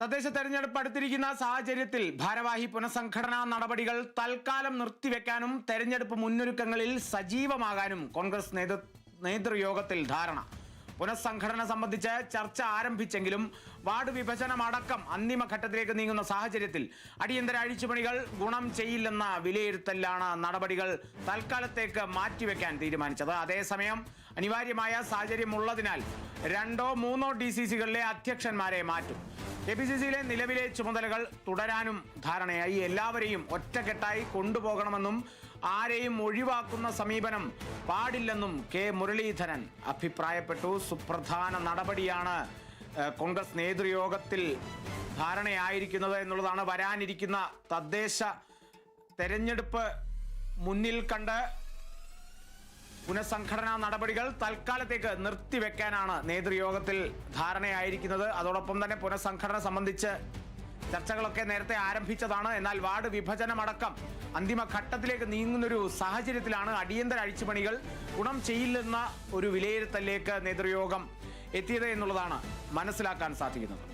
തദ്ദേശ തെരഞ്ഞെടുപ്പ് അടുത്തിരിക്കുന്ന സാഹചര്യത്തിൽ ഭാരവാഹി പുനഃസംഘടനാ നടപടികൾ തൽക്കാലം നിർത്തിവെക്കാനും തെരഞ്ഞെടുപ്പ് മുന്നൊരുക്കങ്ങളിൽ സജീവമാകാനും കോൺഗ്രസ് നേതൃ നേതൃയോഗത്തിൽ ധാരണ. പുനഃസംഘടന സംബന്ധിച്ച് ചർച്ച ആരംഭിച്ചെങ്കിലും വാർഡ് വിഭജനം അടക്കം അന്തിമഘട്ടത്തിലേക്ക് നീങ്ങുന്ന സാഹചര്യത്തിൽ അടിയന്തര അഴിച്ചുപണികൾ ഗുണം ചെയ്യില്ലെന്ന വിലയിരുത്തലാണ് നടപടികൾ തൽക്കാലത്തേക്ക് മാറ്റിവെക്കാൻ തീരുമാനിച്ചത്. അതേസമയം അനിവാര്യമായ സാഹചര്യമുള്ളതിനാൽ രണ്ടോ മൂന്നോ ഡി സി സികളിലെ അധ്യക്ഷന്മാരെ മാറ്റും. കെ പി സി സിയിലെ നിലവിലെ ചുമതലകൾ തുടരാനും ധാരണയായി. എല്ലാവരെയും ഒറ്റക്കെട്ടായി കൊണ്ടുപോകണമെന്നും ആരെയും ഒഴിവാക്കുന്ന സമീപനം പാടില്ലെന്നും കെ മുരളീധരൻ അഭിപ്രായപ്പെട്ടു. സുപ്രധാന നടപടിയാണ് കോൺഗ്രസ് നേതൃയോഗത്തിൽ ധാരണയായിരിക്കുന്നത് എന്നുള്ളതാണ് വരാനിരിക്കുന്ന തദ്ദേശ തെരഞ്ഞെടുപ്പ് മുന്നിൽ കണ്ട് പുനഃസംഘടനാ നടപടികൾ തൽക്കാലത്തേക്ക് നിർത്തിവെക്കാനാണ് നേതൃയോഗത്തിൽ ധാരണയായിരിക്കുന്നത്. അതോടൊപ്പം തന്നെ പുനഃസംഘടന സംബന്ധിച്ച് ചർച്ചകളൊക്കെ നേരത്തെ ആരംഭിച്ചതാണ്. എന്നാൽ വാർഡ് വിഭജനമടക്കം അന്തിമ ഘട്ടത്തിലേക്ക് നീങ്ങുന്നൊരു സാഹചര്യത്തിലാണ് അടിയന്തര അഴിച്ചുപണികൾ ഗുണം ചെയ്യില്ലെന്ന ഒരു വിലയിരുത്തലിലേക്ക് നേതൃയോഗം എത്തിയത് എന്നുള്ളതാണ് മനസ്സിലാക്കാൻ സാധിക്കുന്നത്.